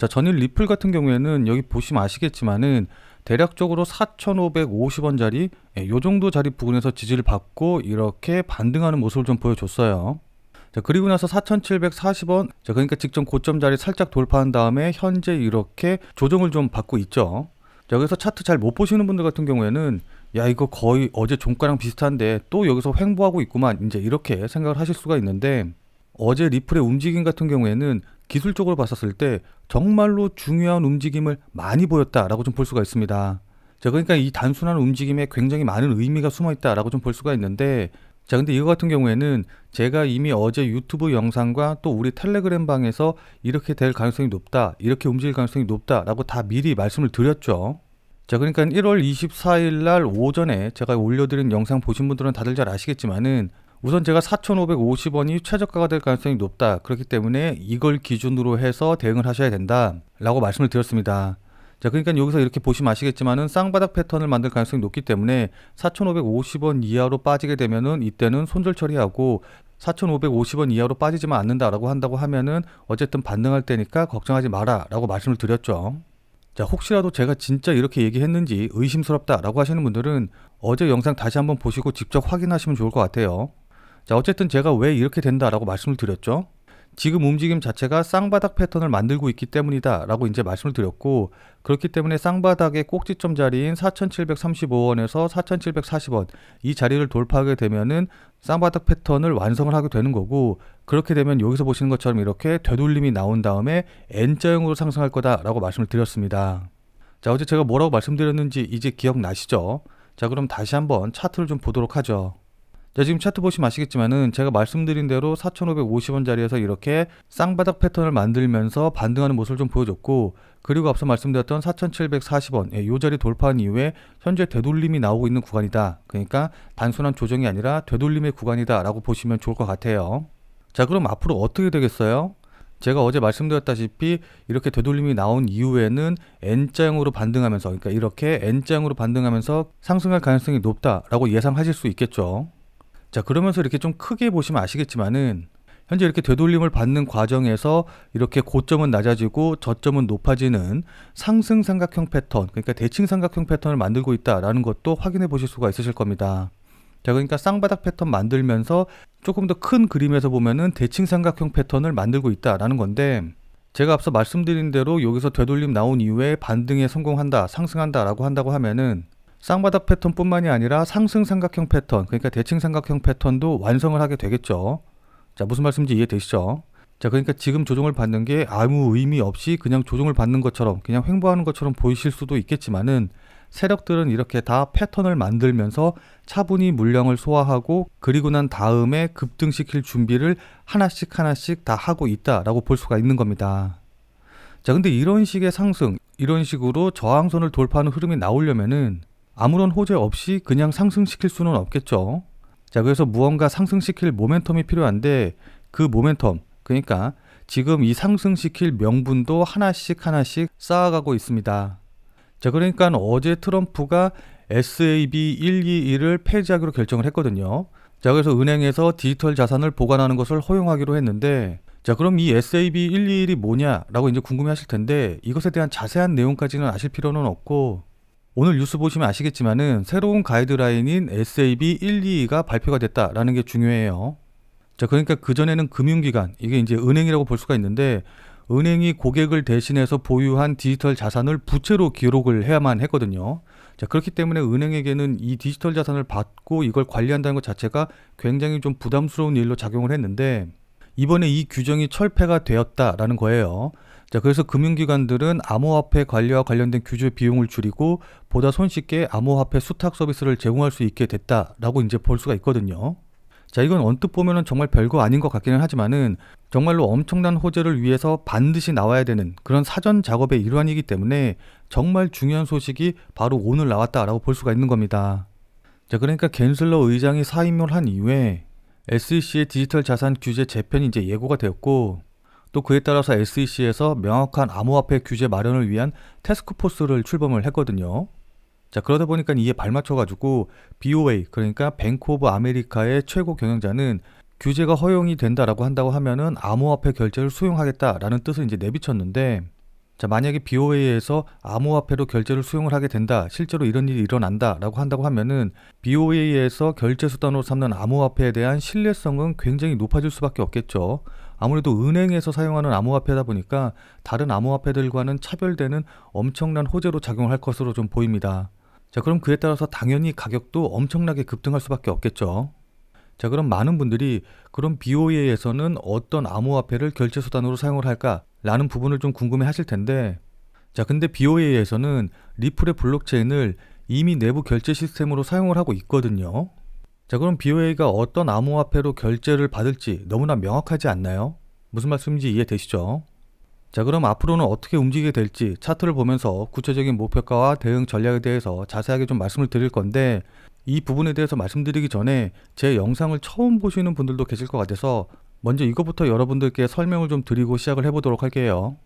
자, 전일 리플 같은 경우에는 여기 보시면 아시겠지만은 대략적으로 4,550원짜리 예, 요 정도 자리 부근에서 지지를 받고 이렇게 반등하는 모습을 좀 보여줬어요. 자, 그리고 나서 4,740원. 자, 그러니까 직전 고점 자리 살짝 돌파한 다음에 현재 이렇게 조정을 좀 받고 있죠. 자, 여기서 차트 잘 못 보시는 분들 같은 경우에는 야, 이거 거의 어제 종가랑 비슷한데 또 여기서 횡보하고 있구만. 이제 이렇게 생각을 하실 수가 있는데 어제 리플의 움직임 같은 경우에는 기술적으로 봤었을 때 정말로 중요한 움직임을 많이 보였다라고 좀 볼 수가 있습니다. 자, 그러니까 이 단순한 움직임에 굉장히 많은 의미가 숨어 있다라고 좀 볼 수가 있는데 자, 근데 이거 같은 경우에는 제가 이미 어제 유튜브 영상과 또 우리 텔레그램 방에서 이렇게 될 가능성이 높다, 이렇게 움직일 가능성이 높다라고 다 미리 말씀을 드렸죠. 자, 그러니까 1월 24일 날 오전에 제가 올려드린 영상 보신 분들은 다들 잘 아시겠지만은 우선 제가 4,550원이 최저가가 될 가능성이 높다. 그렇기 때문에 이걸 기준으로 해서 대응을 하셔야 된다. 라고 말씀을 드렸습니다. 자, 그러니까 여기서 이렇게 보시면 아시겠지만은 쌍바닥 패턴을 만들 가능성이 높기 때문에 4,550원 이하로 빠지게 되면은 이때는 손절 처리하고 4,550원 이하로 빠지지만 않는다라고 한다고 하면은 어쨌든 반등할 때니까 걱정하지 마라 라고 말씀을 드렸죠. 자, 혹시라도 제가 진짜 이렇게 얘기했는지 의심스럽다라고 하시는 분들은 어제 영상 다시 한번 보시고 직접 확인하시면 좋을 것 같아요. 자, 어쨌든 제가 왜 이렇게 된다라고 말씀을 드렸죠. 지금 움직임 자체가 쌍바닥 패턴을 만들고 있기 때문이다 라고 이제 말씀을 드렸고 그렇기 때문에 쌍바닥의 꼭지점 자리인 4,735원에서 4,740원 이 자리를 돌파하게 되면은 쌍바닥 패턴을 완성을 하게 되는 거고 그렇게 되면 여기서 보시는 것처럼 이렇게 되돌림이 나온 다음에 N자형으로 상승할 거다 라고 말씀을 드렸습니다. 자 어제 제가 뭐라고 말씀드렸는지 이제 기억나시죠? 자 그럼 다시 한번 차트를 좀 보도록 하죠. 자, 지금 차트 보시면 아시겠지만은 제가 말씀드린 대로 4,550원짜리에서 이렇게 쌍바닥 패턴을 만들면서 반등하는 모습을 좀 보여줬고 그리고 앞서 말씀드렸던 4,740원 예, 요 자리 돌파한 이후에 현재 되돌림이 나오고 있는 구간이다. 그러니까 단순한 조정이 아니라 되돌림의 구간이다라고 보시면 좋을 것 같아요. 자, 그럼 앞으로 어떻게 되겠어요? 제가 어제 말씀드렸다시피 이렇게 되돌림이 나온 이후에는 N자형으로 반등하면서 그러니까 이렇게 N자형으로 반등하면서 상승할 가능성이 높다라고 예상하실 수 있겠죠. 자, 그러면서 이렇게 좀 크게 보시면 아시겠지만은 현재 이렇게 되돌림을 받는 과정에서 이렇게 고점은 낮아지고 저점은 높아지는 상승 삼각형 패턴, 그러니까 대칭 삼각형 패턴을 만들고 있다라는 것도 확인해 보실 수가 있으실 겁니다. 자, 그러니까 쌍바닥 패턴 만들면서 조금 더 큰 그림에서 보면은 대칭 삼각형 패턴을 만들고 있다라는 건데 제가 앞서 말씀드린 대로 여기서 되돌림 나온 이후에 반등에 성공한다, 상승한다라고 한다고 하면은 쌍바닥 패턴뿐만이 아니라 상승 삼각형 패턴, 그러니까 대칭 삼각형 패턴도 완성을 하게 되겠죠. 자, 무슨 말씀인지 이해되시죠? 자, 그러니까 지금 조정을 받는 게 아무 의미 없이 그냥 조정을 받는 것처럼, 그냥 횡보하는 것처럼 보이실 수도 있겠지만은 세력들은 이렇게 다 패턴을 만들면서 차분히 물량을 소화하고 그리고 난 다음에 급등시킬 준비를 하나씩 하나씩 다 하고 있다라고 볼 수가 있는 겁니다. 자, 근데 이런 식의 상승, 이런 식으로 저항선을 돌파하는 흐름이 나오려면은 아무런 호재 없이 그냥 상승시킬 수는 없겠죠. 자, 그래서 무언가 상승시킬 모멘텀이 필요한데 그 모멘텀, 그러니까 지금 이 상승시킬 명분도 하나씩 하나씩 쌓아가고 있습니다. 자, 그러니까 어제 트럼프가 SAB 121을 폐지하기로 결정을 했거든요. 자, 그래서 은행에서 디지털 자산을 보관하는 것을 허용하기로 했는데 자, 그럼 이 SAB 121이 뭐냐라고 이제 궁금해 하실 텐데 이것에 대한 자세한 내용까지는 아실 필요는 없고 오늘 뉴스 보시면 아시겠지만은 새로운 가이드라인인 SAB 122가 발표가 됐다라는 게 중요해요. 자, 그러니까 그전에는 금융기관, 이게 이제 은행이라고 볼 수가 있는데 은행이 고객을 대신해서 보유한 디지털 자산을 부채로 기록을 해야만 했거든요. 자, 그렇기 때문에 은행에게는 이 디지털 자산을 받고 이걸 관리한다는 것 자체가 굉장히 좀 부담스러운 일로 작용을 했는데 이번에 이 규정이 철폐가 되었다라는 거예요. 자, 그래서 금융기관들은 암호화폐 관리와 관련된 규제 비용을 줄이고 보다 손쉽게 암호화폐 수탁 서비스를 제공할 수 있게 됐다라고 이제 볼 수가 있거든요. 자, 이건 언뜻 보면은 정말 별거 아닌 것 같기는 하지만은 정말로 엄청난 호재를 위해서 반드시 나와야 되는 그런 사전 작업의 일환이기 때문에 정말 중요한 소식이 바로 오늘 나왔다라고 볼 수가 있는 겁니다. 자, 그러니까 겐슬러 의장이 사임을 한 이후에 SEC의 디지털 자산 규제 재편이 이제 예고가 되었고 또 그에 따라서 SEC에서 명확한 암호화폐 규제 마련을 위한 테스크포스를 출범을 했거든요. 자, 그러다 보니까 이에 발맞춰가지고 BOA, 그러니까 뱅크 오브 아메리카의 최고 경영자는 규제가 허용이 된다라고 한다고 하면은 암호화폐 결제를 수용하겠다라는 뜻을 이제 내비쳤는데 자, 만약에 BOA에서 암호화폐로 결제를 수용을 하게 된다. 실제로 이런 일이 일어난다라고 한다고 하면은 BOA에서 결제 수단으로 삼는 암호화폐에 대한 신뢰성은 굉장히 높아질 수밖에 없겠죠. 아무래도 은행에서 사용하는 암호화폐다 보니까 다른 암호화폐들과는 차별되는 엄청난 호재로 작용할 것으로 좀 보입니다. 자, 그럼 그에 따라서 당연히 가격도 엄청나게 급등할 수밖에 없겠죠. 자, 그럼 많은 분들이 그럼 BOA에서는 어떤 암호화폐를 결제 수단으로 사용을 할까? 라는 부분을 좀 궁금해 하실 텐데, 자, 근데 BOA에서는 리플의 블록체인을 이미 내부 결제 시스템으로 사용을 하고 있거든요. 자, 그럼 BOA가 어떤 암호화폐로 결제를 받을지 너무나 명확하지 않나요? 무슨 말씀인지 이해되시죠? 자, 그럼 앞으로는 어떻게 움직이게 될지 차트를 보면서 구체적인 목표가와 대응 전략에 대해서 자세하게 좀 말씀을 드릴 건데, 이 부분에 대해서 말씀드리기 전에 제 영상을 처음 보시는 분들도 계실 것 같아서 먼저 이거부터 여러분들께 설명을 좀 드리고 시작을 해보도록 할게요.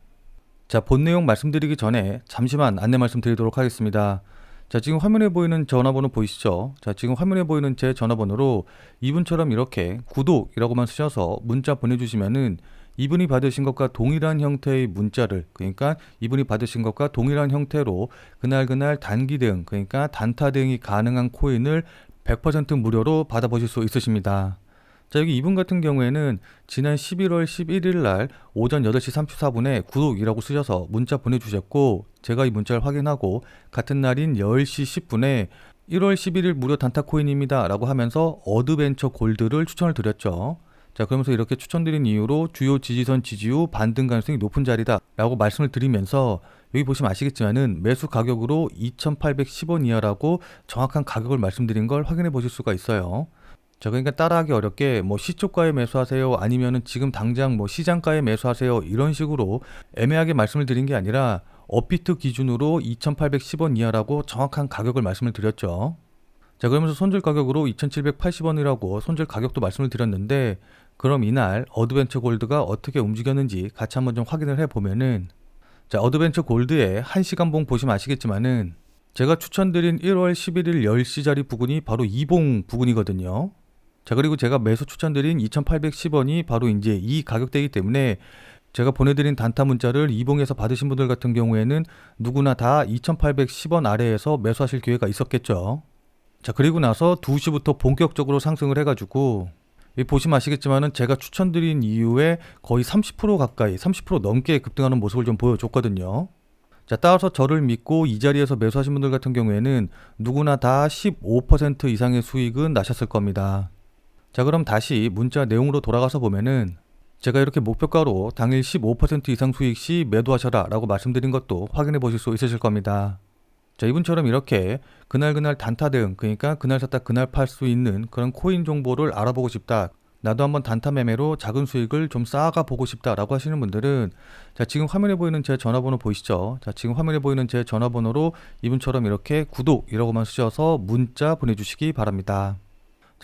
자, 본 내용 말씀드리기 전에 잠시만 안내 말씀드리도록 하겠습니다. 자, 지금 화면에 보이는 전화번호 보이시죠? 자, 지금 화면에 보이는 제 전화번호로 이분처럼 이렇게 구독이라고만 쓰셔서 문자 보내주시면은 이분이 받으신 것과 동일한 형태의 문자를 그러니까 이분이 받으신 것과 동일한 형태로 그날 그날 단기 대응 그러니까 단타 대응이 가능한 코인을 100% 무료로 받아보실 수 있으십니다. 자 여기 이분 같은 경우에는 지난 11월 11일 날 오전 8시 34분에 구독이라고 쓰셔서 문자 보내주셨고 제가 이 문자를 확인하고 같은 날인 10시 10분에 1월 11일 무료 단타 코인입니다 라고 하면서 어드벤처 골드를 추천을 드렸죠. 자, 그러면서 이렇게 추천드린 이유로 주요 지지선 지지 후 반등 가능성이 높은 자리다 라고 말씀을 드리면서 여기 보시면 아시겠지만은 매수 가격으로 2,810원 이하라고 정확한 가격을 말씀드린 걸 확인해 보실 수가 있어요. 자, 그러니까 따라하기 어렵게 뭐 시초가에 매수하세요 아니면은 지금 당장 뭐 시장가에 매수하세요 이런 식으로 애매하게 말씀을 드린 게 아니라 업비트 기준으로 2,810원 이하라고 정확한 가격을 말씀을 드렸죠. 자, 그러면서 손절 가격으로 2,780원이라고 손절 가격도 말씀을 드렸는데 그럼 이날 어드벤처 골드가 어떻게 움직였는지 같이 한번 좀 확인을 해 보면은 자, 어드벤처 골드의 1시간 봉 보시면 아시겠지만은 제가 추천드린 1월 11일 10시 자리 부근이 바로 이봉 부근이거든요. 자, 그리고 제가 매수 추천드린 2,810원이 바로 이제 이 가격대이기 때문에 제가 보내드린 단타 문자를 이봉에서 받으신 분들 같은 경우에는 누구나 다 2,810원 아래에서 매수하실 기회가 있었겠죠. 자, 그리고 나서 2시부터 본격적으로 상승을 해가지고 이 보시면 아시겠지만은 제가 추천드린 이후에 거의 30% 가까이 30% 넘게 급등하는 모습을 좀 보여줬거든요. 자, 따라서 저를 믿고 이 자리에서 매수하신 분들 같은 경우에는 누구나 다 15% 이상의 수익은 나셨을 겁니다. 자, 그럼 다시 문자 내용으로 돌아가서 보면은 제가 이렇게 목표가로 당일 15% 이상 수익 시 매도하셔라 라고 말씀드린 것도 확인해 보실 수 있으실 겁니다. 자, 이분처럼 이렇게 그날그날 단타 대응, 그러니까 그날 샀다 그날 팔 수 있는 그런 코인 정보를 알아보고 싶다. 나도 한번 단타 매매로 작은 수익을 좀 쌓아가 보고 싶다라고 하시는 분들은 자, 지금 화면에 보이는 제 전화번호 보이시죠? 자, 지금 화면에 보이는 제 전화번호로 이분처럼 이렇게 구독이라고만 쓰셔서 문자 보내주시기 바랍니다.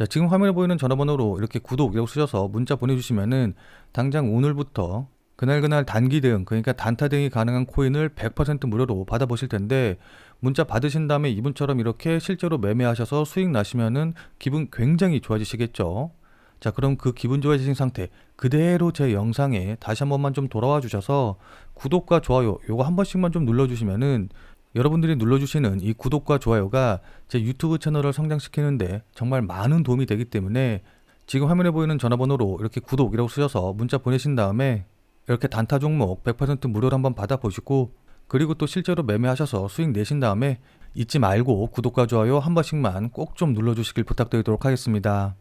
자, 지금 화면에 보이는 전화번호로 이렇게 구독이라고 쓰셔서 문자 보내주시면은 당장 오늘부터 그날그날 단기 대응, 그러니까 단타 대응이 가능한 코인을 100% 무료로 받아보실 텐데 문자 받으신 다음에 이분처럼 이렇게 실제로 매매하셔서 수익 나시면은 기분 굉장히 좋아지시겠죠. 자, 그럼 그 기분 좋아지신 상태 그대로 제 영상에 다시 한 번만 좀 돌아와 주셔서 구독과 좋아요 요거 한 번씩만 좀 눌러주시면은 여러분들이 눌러주시는 이 구독과 좋아요가 제 유튜브 채널을 성장시키는데 정말 많은 도움이 되기 때문에 지금 화면에 보이는 전화번호로 이렇게 구독이라고 쓰셔서 문자 보내신 다음에 이렇게 단타 종목 100% 무료로 한번 받아보시고 그리고 또 실제로 매매하셔서 수익 내신 다음에 잊지 말고 구독과 좋아요 한 번씩만 꼭 좀 눌러주시길 부탁드리도록 하겠습니다.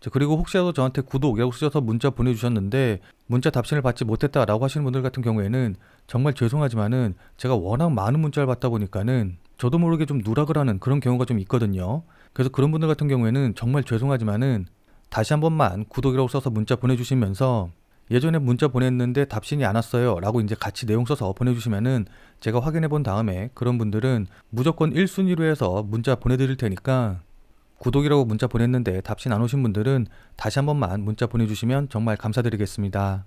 자, 그리고 혹시라도 저한테 구독이라고 쓰셔서 문자 보내주셨는데 문자 답신을 받지 못했다라고 하시는 분들 같은 경우에는 정말 죄송하지만은 제가 워낙 많은 문자를 받다 보니까는 저도 모르게 좀 누락을 하는 그런 경우가 좀 있거든요. 그래서 그런 분들 같은 경우에는 정말 죄송하지만은 다시 한 번만 구독이라고 써서 문자 보내주시면서 예전에 문자 보냈는데 답신이 안 왔어요 라고 이제 같이 내용 써서 보내주시면은 제가 확인해 본 다음에 그런 분들은 무조건 1순위로 해서 문자 보내드릴 테니까 구독이라고 문자 보냈는데 답신 안 오신 분들은 다시 한 번만 문자 보내주시면 정말 감사드리겠습니다.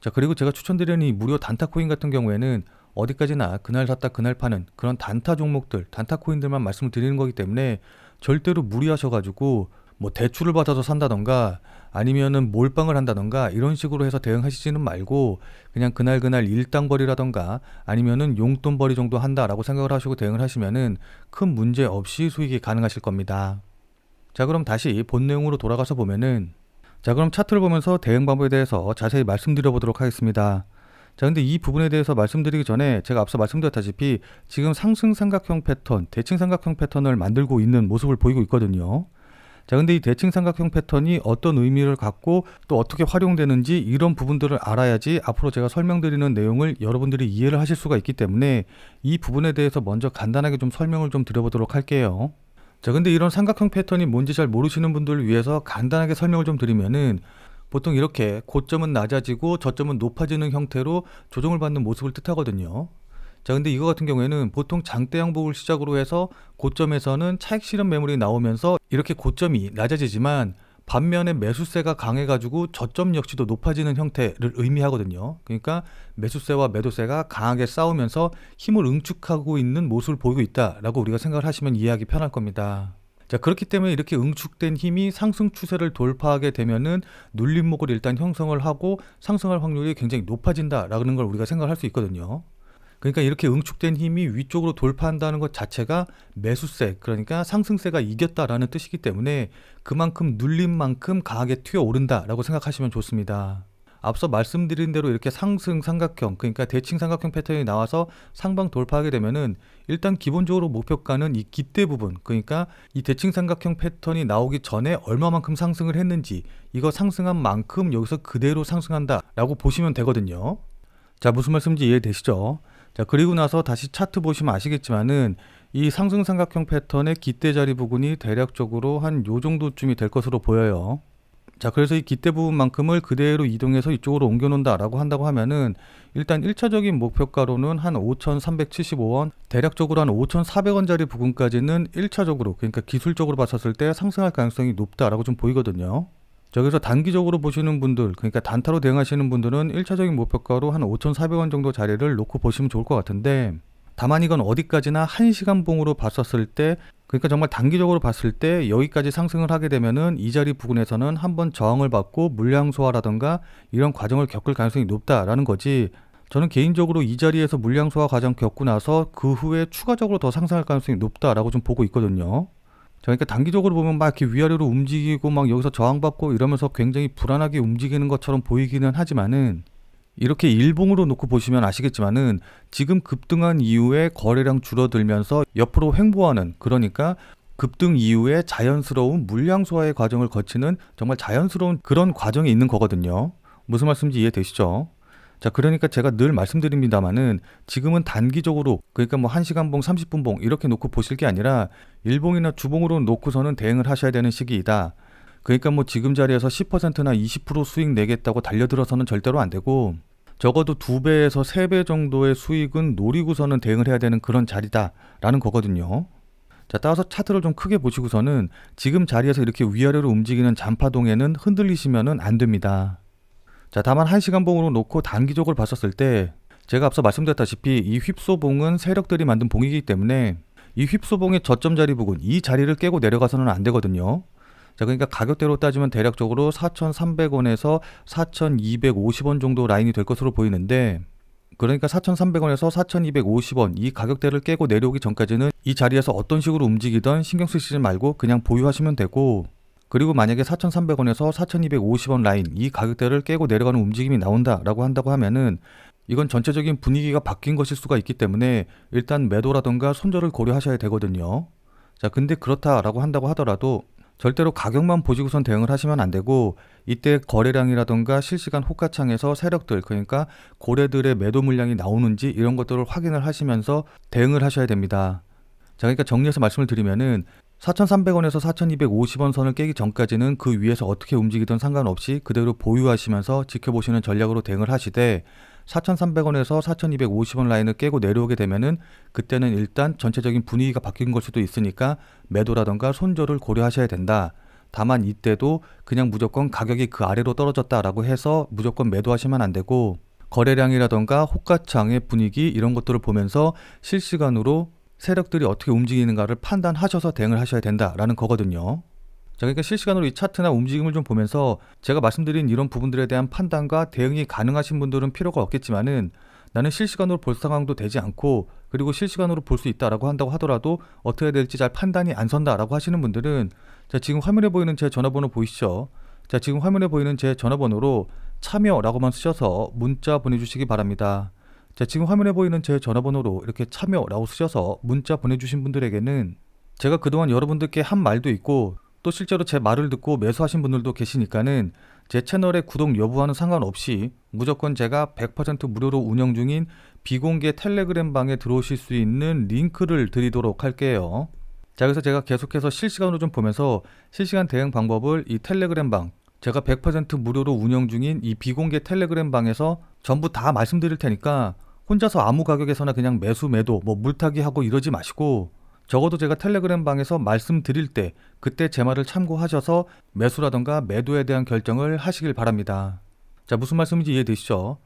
자 그리고 제가 추천드리는 이 무료 단타 코인 같은 경우에는 어디까지나 그날 샀다 그날 파는 그런 단타 종목들 단타 코인들만 말씀을 드리는 거기 때문에 절대로 무리하셔 가지고 뭐 대출을 받아서 산다던가 아니면은 몰빵을 한다던가 이런 식으로 해서 대응하시지는 말고 그냥 그날 그날 일당벌이라던가 아니면은 용돈벌이 정도 한다라고 생각을 하시고 대응을 하시면은 큰 문제 없이 수익이 가능하실 겁니다. 자 그럼 다시 본 내용으로 돌아가서 보면은 자 그럼 차트를 보면서 대응 방법에 대해서 자세히 말씀드려 보도록 하겠습니다. 자 근데 이 부분에 대해서 말씀드리기 전에 제가 앞서 말씀드렸다시피 지금 상승 삼각형 패턴, 대칭 삼각형 패턴을 만들고 있는 모습을 보이고 있거든요. 자 근데 이 대칭 삼각형 패턴이 어떤 의미를 갖고 또 어떻게 활용되는지 이런 부분들을 알아야지 앞으로 제가 설명드리는 내용을 여러분들이 이해를 하실 수가 있기 때문에 이 부분에 대해서 먼저 간단하게 좀 설명을 좀 드려보도록 할게요. 자 근데 이런 삼각형 패턴이 뭔지 잘 모르시는 분들을 위해서 간단하게 설명을 좀 드리면은 보통 이렇게 고점은 낮아지고 저점은 높아지는 형태로 조정을 받는 모습을 뜻하거든요. 자, 근데 이거 같은 경우에는 보통 장대 양복을 시작으로 해서 고점에서는 차익 실현 매물이 나오면서 이렇게 고점이 낮아지지만 반면에 매수세가 강해가지고 저점 역시도 높아지는 형태를 의미하거든요. 그러니까 매수세와 매도세가 강하게 싸우면서 힘을 응축하고 있는 모습을 보이고 있다라고 우리가 생각을 하시면 이해하기 편할 겁니다. 자 그렇기 때문에 이렇게 응축된 힘이 상승 추세를 돌파하게 되면은 눌림목을 일단 형성을 하고 상승할 확률이 굉장히 높아진다라는 걸 우리가 생각할 수 있거든요. 그러니까 이렇게 응축된 힘이 위쪽으로 돌파한다는 것 자체가 매수세, 그러니까 상승세가 이겼다라는 뜻이기 때문에 그만큼 눌림만큼 강하게 튀어 오른다라고 생각하시면 좋습니다. 앞서 말씀드린 대로 이렇게 상승 삼각형, 그러니까 대칭 삼각형 패턴이 나와서 상방 돌파하게 되면은 일단 기본적으로 목표가는 이 기대 부분, 그러니까 이 대칭 삼각형 패턴이 나오기 전에 얼마만큼 상승을 했는지 이거 상승한 만큼 여기서 그대로 상승한다라고 보시면 되거든요. 자, 무슨 말씀인지 이해되시죠? 자, 그리고 나서 다시 차트 보시면 아시겠지만은 이 상승 삼각형 패턴의 기대 자리 부분이 대략적으로 한 요 정도쯤이 될 것으로 보여요. 자, 그래서 이 기대 부분만큼을 그대로 이동해서 이쪽으로 옮겨 놓는다라고 한다고 하면은 일단 1차적인 목표가로는 한 5,375원, 대략적으로 한 5,400원짜리 부분까지는 1차적으로 그러니까 기술적으로 봤었을 때 상승할 가능성이 높다라고 좀 보이거든요. 저기서 단기적으로 보시는 분들, 그러니까 단타로 대응하시는 분들은 1차적인 목표가로 한 5,400원 정도 자리를 놓고 보시면 좋을 것 같은데, 다만 이건 어디까지나 1시간 봉으로 봤었을 때, 그러니까 정말 단기적으로 봤을 때 여기까지 상승을 하게 되면은 이 자리 부근에서는 한번 저항을 받고 물량 소화라던가 이런 과정을 겪을 가능성이 높다라는 거지. 저는 개인적으로 이 자리에서 물량 소화 과정 겪고 나서 그 후에 추가적으로 더 상승할 가능성이 높다라고 좀 보고 있거든요. 그러니까 단기적으로 보면 막 이렇게 위아래로 움직이고 막 여기서 저항받고 이러면서 굉장히 불안하게 움직이는 것처럼 보이기는 하지만은 이렇게 일봉으로 놓고 보시면 아시겠지만은 지금 급등한 이후에 거래량 줄어들면서 옆으로 횡보하는 그러니까 급등 이후에 자연스러운 물량 소화의 과정을 거치는 정말 자연스러운 그런 과정이 있는 거거든요. 무슨 말씀인지 이해되시죠? 자, 그러니까 제가 늘 말씀드립니다만은 지금은 단기적으로 그러니까 뭐 1시간 봉, 30분 봉 이렇게 놓고 보실 게 아니라 일봉이나 주봉으로 놓고서는 대응을 하셔야 되는 시기이다. 그러니까 뭐 지금 자리에서 10%나 20% 수익 내겠다고 달려들어서는 절대로 안 되고 적어도 두 배에서 세 배 정도의 수익은 노리고서는 대응을 해야 되는 그런 자리다라는 거거든요. 자, 따라서 차트를 좀 크게 보시고서는 지금 자리에서 이렇게 위아래로 움직이는 잔파동에는 흔들리시면은 안 됩니다. 자, 다만 1시간 봉으로 놓고 단기적으로 봤었을 때 제가 앞서 말씀드렸다시피 이 휩소봉은 세력들이 만든 봉이기 때문에 이 휩소봉의 저점 자리 부분 이 자리를 깨고 내려가서는 안 되거든요. 자, 그러니까 가격대로 따지면 대략적으로 4,300원에서 4,250원 정도 라인이 될 것으로 보이는데 그러니까 4,300원에서 4,250원 이 가격대를 깨고 내려오기 전까지는 이 자리에서 어떤 식으로 움직이던 신경 쓰시지 말고 그냥 보유하시면 되고 그리고 만약에 4,300원에서 4,250원 라인 이 가격대를 깨고 내려가는 움직임이 나온다라고 한다고 하면은 이건 전체적인 분위기가 바뀐 것일 수가 있기 때문에 일단 매도라던가 손절을 고려하셔야 되거든요. 자, 근데 그렇다라고 한다고 하더라도 절대로 가격만 보시고선 대응을 하시면 안 되고 이때 거래량이라던가 실시간 호가창에서 세력들 그러니까 고래들의 매도 물량이 나오는지 이런 것들을 확인을 하시면서 대응을 하셔야 됩니다. 자, 그러니까 정리해서 말씀을 드리면은 4,300원에서 4,250원 선을 깨기 전까지는 그 위에서 어떻게 움직이든 상관없이 그대로 보유하시면서 지켜보시는 전략으로 대응을 하시되 4,300원에서 4,250원 라인을 깨고 내려오게 되면은 그때는 일단 전체적인 분위기가 바뀐 걸 수도 있으니까 매도라던가 손절을 고려하셔야 된다. 다만 이때도 그냥 무조건 가격이 그 아래로 떨어졌다라고 해서 무조건 매도하시면 안 되고 거래량이라던가 호가창의 분위기 이런 것들을 보면서 실시간으로 세력들이 어떻게 움직이는가를 판단하셔서 대응을 하셔야 된다라는 거거든요. 자, 그러니까 실시간으로 이 차트나 움직임을 좀 보면서 제가 말씀드린 이런 부분들에 대한 판단과 대응이 가능하신 분들은 필요가 없겠지만은 나는 실시간으로 볼 상황도 되지 않고 그리고 실시간으로 볼 수 있다라고 한다고 하더라도 어떻게 해야 될지 잘 판단이 안 선다라고 하시는 분들은 자, 지금 화면에 보이는 제 전화번호 보이시죠? 자, 지금 화면에 보이는 제 전화번호로 참여라고만 쓰셔서 문자 보내주시기 바랍니다. 자, 지금 화면에 보이는 제 전화번호로 이렇게 참여라고 쓰셔서 문자 보내주신 분들에게는 제가 그동안 여러분들께 한 말도 있고 또 실제로 제 말을 듣고 매수하신 분들도 계시니까는 제 채널의 구독 여부와는 상관없이 무조건 제가 100% 무료로 운영 중인 비공개 텔레그램 방에 들어오실 수 있는 링크를 드리도록 할게요. 자, 그래서 제가 계속해서 실시간으로 좀 보면서 실시간 대응 방법을 이 텔레그램 방, 제가 100% 무료로 운영 중인 이 비공개 텔레그램 방에서 전부 다 말씀드릴 테니까 혼자서 아무 가격에서나 그냥 매수 매도 뭐 물타기 하고 이러지 마시고 적어도 제가 텔레그램 방에서 말씀드릴 때 그때 제 말을 참고하셔서 매수라던가 매도에 대한 결정을 하시길 바랍니다. 자, 무슨 말씀인지 이해되시죠?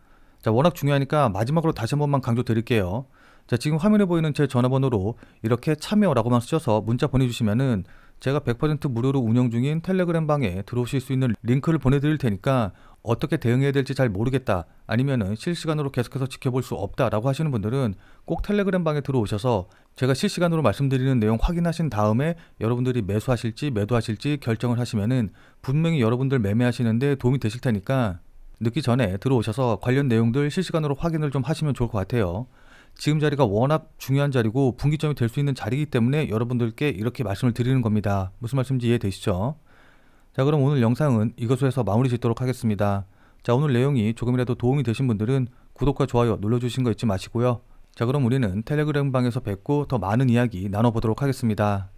자, 워낙 중요하니까 마지막으로 다시 한 번만 강조 드릴게요. 자, 지금 화면에 보이는 제 전화번호로 이렇게 참여라고만 쓰셔서 문자 보내주시면은 제가 100% 무료로 운영 중인 텔레그램 방에 들어오실 수 있는 링크를 보내드릴 테니까 어떻게 대응해야 될지 잘 모르겠다 아니면은 실시간으로 계속해서 지켜볼 수 없다라고 하시는 분들은 꼭 텔레그램 방에 들어오셔서 제가 실시간으로 말씀드리는 내용 확인하신 다음에 여러분들이 매수하실지 매도하실지 결정을 하시면은 분명히 여러분들 매매하시는데 도움이 되실 테니까 늦기 전에 들어오셔서 관련 내용들 실시간으로 확인을 좀 하시면 좋을 것 같아요. 지금 자리가 워낙 중요한 자리고 분기점이 될 수 있는 자리이기 때문에 여러분들께 이렇게 말씀을 드리는 겁니다. 무슨 말씀인지 이해되시죠? 자, 그럼 오늘 영상은 이것으로 해서 마무리 짓도록 하겠습니다. 자, 오늘 내용이 조금이라도 도움이 되신 분들은 구독과 좋아요 눌러주신 거 잊지 마시고요. 자, 그럼 우리는 텔레그램 방에서 뵙고 더 많은 이야기 나눠보도록 하겠습니다.